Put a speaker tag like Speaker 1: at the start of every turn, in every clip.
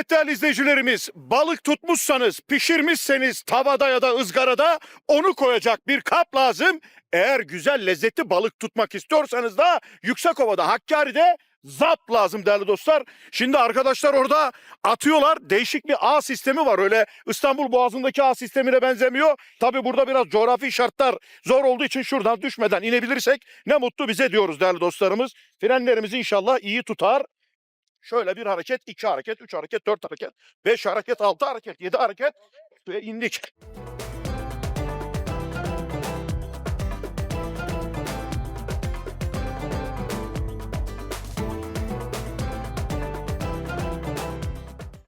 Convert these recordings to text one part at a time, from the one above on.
Speaker 1: Evet değerli izleyicilerimiz, balık tutmuşsanız, pişirmişseniz tavada ya da ızgarada onu koyacak bir kap lazım. Eğer güzel lezzetli balık tutmak istiyorsanız da Yüksekova'da Hakkari'de zap lazım değerli dostlar. Şimdi arkadaşlar orada atıyorlar. Değişik bir ağ sistemi var. Öyle İstanbul Boğazı'ndaki ağ sistemine benzemiyor. Tabi burada biraz coğrafi şartlar zor olduğu için şuradan düşmeden inebilirsek ne mutlu bize diyoruz değerli dostlarımız. Frenlerimizi inşallah iyi tutar. Şöyle bir hareket, iki hareket, üç hareket, dört hareket, beş hareket, altı hareket, yedi hareket ve indik.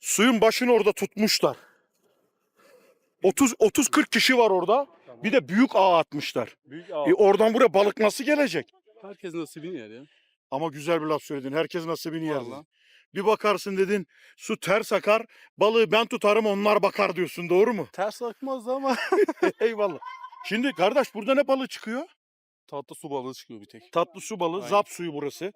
Speaker 1: Suyun başını orada tutmuşlar. 30 30 40 kişi var orada. Bir de büyük ağ atmışlar.
Speaker 2: Büyük
Speaker 1: E oradan buraya balık nasıl gelecek?
Speaker 2: Herkes nasibini yer ya.
Speaker 1: Ama güzel bir laf söyledin. Herkes nasibini yer. Bir bakarsın dedin su ters akar balığı ben tutarım onlar bakar diyorsun doğru mu?
Speaker 2: Ters akmaz ama
Speaker 1: Eyvallah. Şimdi kardeş burada ne balığı çıkıyor?
Speaker 2: tatlı su balığı çıkıyor bir tek.
Speaker 1: Tatlı su balığı,
Speaker 2: Aynen.
Speaker 1: zap suyu burası.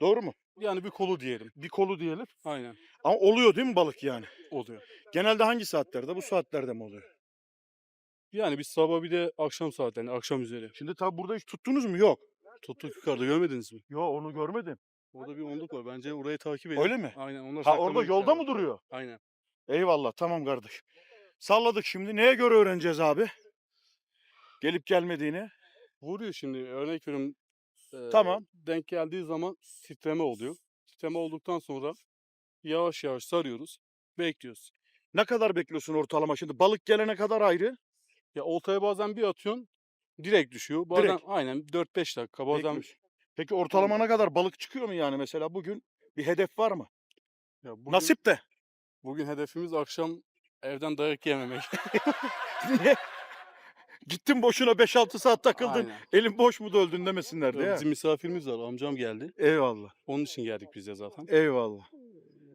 Speaker 1: Doğru mu?
Speaker 2: Yani bir kolu diyelim.
Speaker 1: Bir kolu diyelim.
Speaker 2: Aynen.
Speaker 1: Ama oluyor değil mi balık yani?
Speaker 2: Oluyor.
Speaker 1: Genelde hangi saatlerde? Bu saatlerde mi oluyor?
Speaker 2: Yani biz sabah bir de akşam saatlerinde, akşam üzeri.
Speaker 1: Şimdi tabi burada hiç tuttunuz mu? Yok.
Speaker 2: Tuttuk yukarıda görmediniz mi?
Speaker 1: Yok onu görmedim.
Speaker 2: Orada bir onduk var. Bence orayı takip edin.
Speaker 1: Öyle mi?
Speaker 2: Aynen. Onlar
Speaker 1: Ha orada yolda mı duruyor?
Speaker 2: Aynen.
Speaker 1: Eyvallah tamam kardeş. Salladık şimdi. Neye göre öğreneceğiz abi? Gelip gelmediğini.
Speaker 2: Vuruyor şimdi. Örnek veriyorum. eee,
Speaker 1: Tamam.
Speaker 2: Denk geldiği zaman titreme oluyor. Titreme olduktan sonra yavaş yavaş sarıyoruz. Bekliyoruz.
Speaker 1: Ne kadar bekliyorsun ortalama şimdi? Balık gelene kadar ayrı.
Speaker 2: Ya oltaya bazen bir atıyorsun. Direkt düşüyor. Bazen
Speaker 1: Direkt.
Speaker 2: aynen 4-5 dakika. Bazen
Speaker 1: Bekliyorsun. Peki ortalama ne kadar balık çıkıyor mu yani mesela bugün? Bir hedef var mı?
Speaker 2: ya bugün,
Speaker 1: Nasip de.
Speaker 2: Bugün hedefimiz akşam evden dayak yememek.
Speaker 1: Niye? Gittin boşuna 5-6 saat takıldın.
Speaker 2: Aynen.
Speaker 1: Elin boş mu da öldün demesinler diye.
Speaker 2: Bizim misafirimiz var. Amcam geldi.
Speaker 1: Eyvallah.
Speaker 2: Onun için geldik biz de zaten.
Speaker 1: Eyvallah.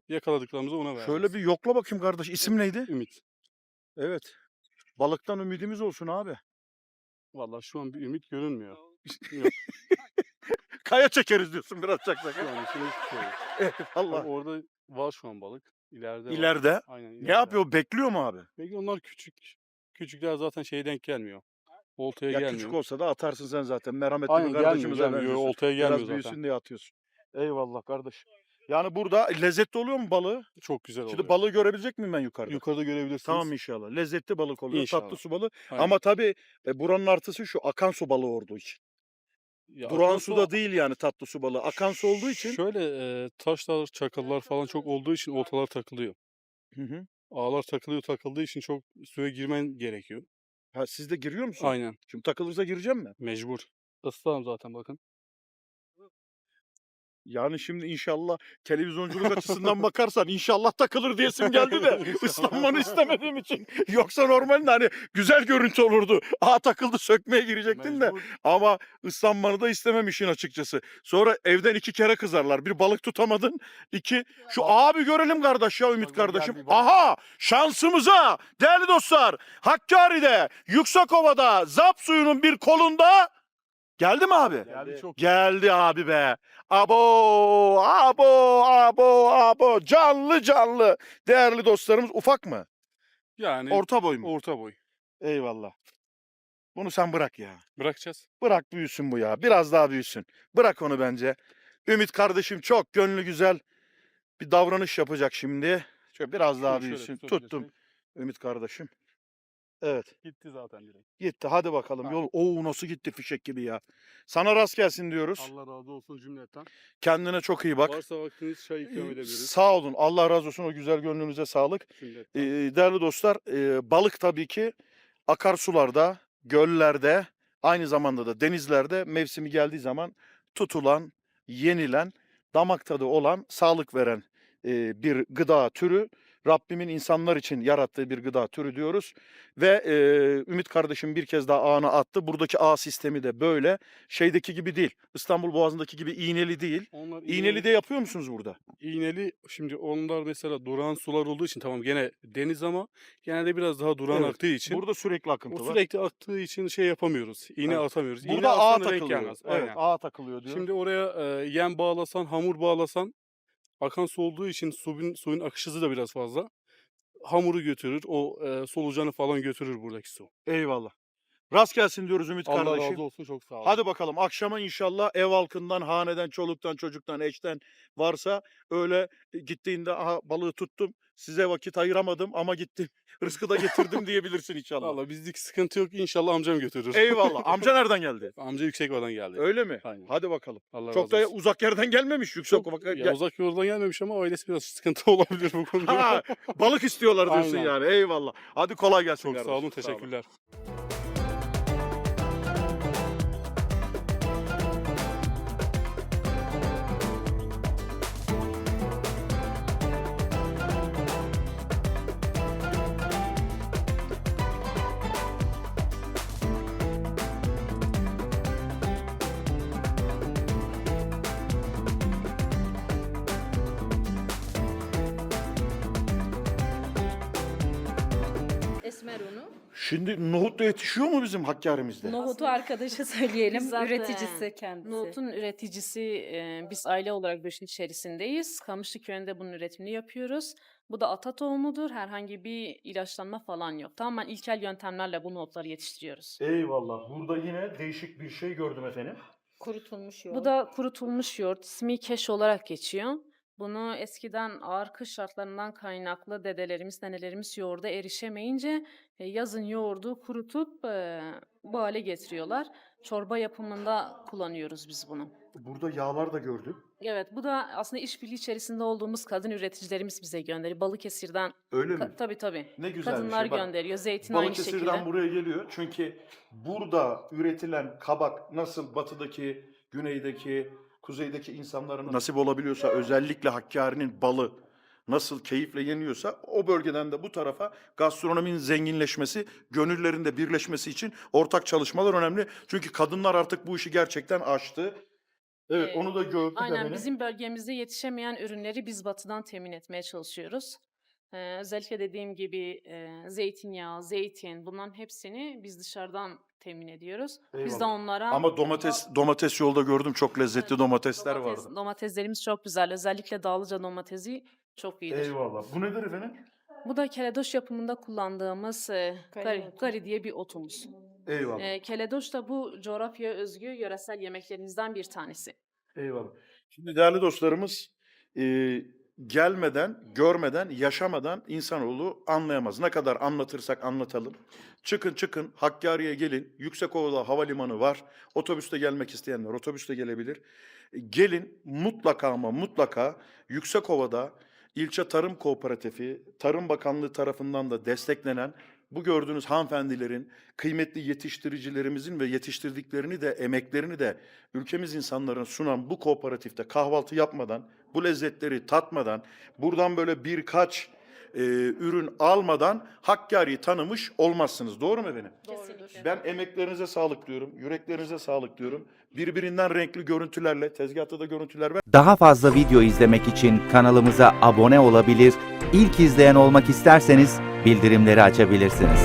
Speaker 2: Yakaladıklarımızı ona verdik.
Speaker 1: Şöyle bir yokla bakayım kardeş. İsim neydi?
Speaker 2: Ümit.
Speaker 1: Evet. Balıktan ümidimiz olsun abi.
Speaker 2: Vallahi şu an bir ümit görünmüyor.
Speaker 1: Kaya çekeriz diyorsun biraz çaksak.
Speaker 2: Şu an için hiçbir şey yok.
Speaker 1: Allah.
Speaker 2: Ama orada var şu an balık. İleride var.
Speaker 1: İleride.
Speaker 2: Aynen.
Speaker 1: Ne
Speaker 2: ileride.
Speaker 1: yapıyor? Bekliyor mu abi?
Speaker 2: Peki onlar küçük. Küçükler zaten şeye denk gelmiyor. Oltaya
Speaker 1: Ya
Speaker 2: gelmiyor.
Speaker 1: küçük olsa da atarsın sen zaten. Merhametli
Speaker 2: Aynen
Speaker 1: bir
Speaker 2: gelmiyor.
Speaker 1: kardeşimize
Speaker 2: gelmiyor.
Speaker 1: benziyorsun.
Speaker 2: Oltaya
Speaker 1: Biraz
Speaker 2: gelmiyor
Speaker 1: büyüsün
Speaker 2: zaten.
Speaker 1: diye atıyorsun. Eyvallah kardeş. Yani burada lezzetli oluyor mu balığı?
Speaker 2: Çok güzel oluyor.
Speaker 1: Şimdi balığı görebilecek miyim ben yukarıda?
Speaker 2: Yukarıda görebilirsiniz.
Speaker 1: Tamam inşallah. Lezzetli balık oluyor.
Speaker 2: İnşallah.
Speaker 1: Tatlı su balığı.
Speaker 2: Aynen.
Speaker 1: Ama tabii e, buranın artısı şu akan su balığı olduğu için.
Speaker 2: Ya
Speaker 1: Durağan
Speaker 2: akan
Speaker 1: suda değil yani tatlı su balığı. Akan su olduğu için.
Speaker 2: Şöyle e, taşlar, çakıllar falan çok olduğu için oltalar takılıyor.
Speaker 1: Hı hı.
Speaker 2: Ağlar takılıyor takıldığı için çok suya girmen gerekiyor.
Speaker 1: Ha, siz de giriyor musun?
Speaker 2: Aynen.
Speaker 1: Şimdi takılırsa gireceğim mi?
Speaker 2: Mecbur. Islağım zaten bakın.
Speaker 1: Yani şimdi inşallah televizyonculuk açısından bakarsan inşallah takılır diyesim geldi de ıslanmanı istemediğim için. Yoksa normalde hani güzel görüntü olurdu. Aa takıldı sökmeye girecektin de.
Speaker 2: Mecbur.
Speaker 1: Ama ıslanmanı da istemem işin açıkçası. Sonra evden iki kere kızarlar. Bir balık tutamadın. iki şu abi görelim kardeş ya Ümit kardeşim. Aha şansımıza değerli dostlar Hakkari'de Yüksekova'da Zap suyunun bir kolunda geldi mi abi?
Speaker 2: Geldi çok.
Speaker 1: Geldi abi be. Abo, abo, abo, abo. Canlı canlı. Değerli dostlarımız ufak mı?
Speaker 2: Yani
Speaker 1: Orta boy mu?
Speaker 2: orta boy.
Speaker 1: Eyvallah. Bunu sen bırak ya.
Speaker 2: Bırakacağız.
Speaker 1: Bırak büyüsün bu ya. Biraz daha büyüsün. Bırak onu bence. Ümit kardeşim çok gönlü güzel bir davranış yapacak şimdi. Şöyle biraz daha
Speaker 2: şöyle
Speaker 1: büyüsün.
Speaker 2: tutabilirsin.
Speaker 1: Tuttum Ümit kardeşim. Evet.
Speaker 2: Gitti zaten direkt.
Speaker 1: Gitti. Hadi bakalım.
Speaker 2: Ha.
Speaker 1: Yol. Oo nasıl gitti fişek gibi ya. Sana rast gelsin diyoruz.
Speaker 2: Allah razı olsun cümleten.
Speaker 1: Kendine çok iyi bak.
Speaker 2: Varsa vaktiniz çay ikram edebiliriz.
Speaker 1: Sağ olun. Allah razı olsun. O güzel gönlünüze sağlık.
Speaker 2: Cümleten.
Speaker 1: Ee, değerli dostlar, e, balık tabii ki akarsularda, göllerde, aynı zamanda da denizlerde mevsimi geldiği zaman tutulan, yenilen, damak tadı olan, sağlık veren e, bir gıda türü. Rabbimin insanlar için yarattığı bir gıda türü diyoruz. Ve e, Ümit kardeşim bir kez daha ağına attı. Buradaki ağ sistemi de böyle. Şeydeki gibi değil. İstanbul Boğazı'ndaki gibi iğneli değil.
Speaker 2: Onlar
Speaker 1: İğneli de yapıyor musunuz burada?
Speaker 2: İğneli şimdi onlar mesela duran sular olduğu için tamam gene deniz ama genelde biraz daha duran
Speaker 1: Evet,
Speaker 2: aktığı için
Speaker 1: Burada sürekli akıntı var.
Speaker 2: sürekli aktığı için şey yapamıyoruz. İğne
Speaker 1: Evet.
Speaker 2: atamıyoruz. İğne
Speaker 1: Burada ağ
Speaker 2: atsan da denk
Speaker 1: takılıyor. Evet,
Speaker 2: Aynen.
Speaker 1: ağ takılıyor diyor.
Speaker 2: Şimdi oraya e, yem bağlasan, hamur bağlasan Akan su olduğu için suyun, suyun akış hızı da biraz fazla. Hamuru götürür, o e, solucanı falan götürür buradaki su.
Speaker 1: Eyvallah. Rast gelsin diyoruz Ümit
Speaker 2: Allah
Speaker 1: kardeşim.
Speaker 2: razı olsun çok sağ olun.
Speaker 1: Hadi bakalım akşama inşallah ev halkından, haneden, çoluktan, çocuktan, eşten varsa öyle e, gittiğinde aha balığı tuttum. Size vakit ayıramadım ama gittim. Rızkı da getirdim diyebilirsin inşallah.
Speaker 2: Valla bizdeki sıkıntı yok. İnşallah amcam götürür.
Speaker 1: Eyvallah. Amca nereden geldi?
Speaker 2: Amca Yüksekova'dan geldi.
Speaker 1: Öyle mi?
Speaker 2: Aynen.
Speaker 1: Hadi bakalım.
Speaker 2: Allah
Speaker 1: Çok
Speaker 2: razı
Speaker 1: da
Speaker 2: olsun.
Speaker 1: uzak yerden gelmemiş yüksek
Speaker 2: Çok- ya
Speaker 1: gel-
Speaker 2: uzak yoldan gelmemiş ama ailesi biraz sıkıntı olabilir bu konuda.
Speaker 1: Ha, balık istiyorlar diyorsun
Speaker 2: Aynen.
Speaker 1: yani. Eyvallah. Hadi kolay gelsin
Speaker 2: çok sağ
Speaker 1: kardeşim.
Speaker 2: olun, teşekkürler.
Speaker 1: Şimdi nohut da yetişiyor mu bizim Hakkari'mizde?
Speaker 3: Nohutu arkadaşa söyleyelim. Üreticisi kendisi.
Speaker 4: Nohutun üreticisi e, biz aile olarak bu işin içerisindeyiz. Kamışlı köyünde bunun üretimini yapıyoruz. Bu da ata tohumudur. Herhangi bir ilaçlanma falan yok. Tamamen ilkel yöntemlerle bu nohutları yetiştiriyoruz.
Speaker 1: Eyvallah. Burada yine değişik bir şey gördüm efendim.
Speaker 3: kurutulmuş yoğurt.
Speaker 4: Bu da kurutulmuş yoğurt. ismi keş olarak geçiyor. Bunu eskiden ağır kış şartlarından kaynaklı dedelerimiz, nenelerimiz yoğurda erişemeyince e, yazın yoğurdu kurutup e, bu hale getiriyorlar. Çorba yapımında kullanıyoruz biz bunu.
Speaker 1: Burada yağlar da gördüm.
Speaker 4: Evet, bu da aslında işbirliği içerisinde olduğumuz kadın üreticilerimiz bize gönderiyor. Balıkesir'den,
Speaker 1: Öyle mi?
Speaker 4: ka- tabii tabii.
Speaker 1: Ne güzel bir
Speaker 4: Kadınlar
Speaker 1: şey. Bak,
Speaker 4: gönderiyor. Zeytin aynı
Speaker 1: Balıkesir'den
Speaker 4: şekilde.
Speaker 1: buraya geliyor. Çünkü burada üretilen kabak nasıl batıdaki, güneydeki, kuzeydeki insanların nasip olabiliyorsa özellikle Hakkari'nin balı nasıl keyifle yeniyorsa o bölgeden de bu tarafa gastronominin zenginleşmesi, gönüllerinde birleşmesi için ortak çalışmalar önemli. Çünkü kadınlar artık bu işi gerçekten aştı. Evet
Speaker 4: Ee,
Speaker 1: onu da gördük
Speaker 4: Aynen
Speaker 1: efendim.
Speaker 4: bizim bölgemizde yetişemeyen ürünleri biz batıdan temin etmeye çalışıyoruz. Ee, özellikle dediğim gibi e, zeytinyağı, zeytin bunların hepsini biz dışarıdan temin ediyoruz. Biz de
Speaker 1: Eyvallah.
Speaker 4: onlara
Speaker 1: Ama domates domates yolda gördüm çok lezzetli
Speaker 4: Evet,
Speaker 1: domatesler
Speaker 4: domates-
Speaker 1: vardı.
Speaker 4: domateslerimiz çok güzel. Özellikle Dağlıca domatesi çok iyidir.
Speaker 1: Eyvallah. Bu nedir efendim?
Speaker 4: Bu da keledoş yapımında kullandığımız e,
Speaker 3: Gari
Speaker 4: gari,
Speaker 3: otu.
Speaker 4: gari diye bir otumuz.
Speaker 1: Eyvallah.
Speaker 4: E, keledoş da bu coğrafyaya özgü yöresel yemeklerimizden bir tanesi.
Speaker 1: Eyvallah. Şimdi değerli dostlarımız e, gelmeden, görmeden, yaşamadan insanoğlu anlayamaz. Ne kadar anlatırsak anlatalım. Çıkın çıkın Hakkari'ye gelin. Yüksekova'da havalimanı var. Otobüste gelmek isteyenler otobüste gelebilir. Gelin mutlaka ama mutlaka Yüksekova'da ilçe tarım kooperatifi, Tarım Bakanlığı tarafından da desteklenen bu gördüğünüz hanımefendilerin, kıymetli yetiştiricilerimizin ve yetiştirdiklerini de emeklerini de ülkemiz insanlarına sunan bu kooperatifte kahvaltı yapmadan, bu lezzetleri tatmadan, buradan böyle birkaç e, ürün almadan Hakkari'yi tanımış olmazsınız. Doğru mu efendim?
Speaker 4: Kesinlikle.
Speaker 1: Ben emeklerinize sağlık diyorum, yüreklerinize sağlık diyorum. Birbirinden renkli görüntülerle, tezgahta da görüntüler ver.
Speaker 5: Daha fazla video izlemek için kanalımıza abone olabilir, ilk izleyen olmak isterseniz bildirimleri açabilirsiniz.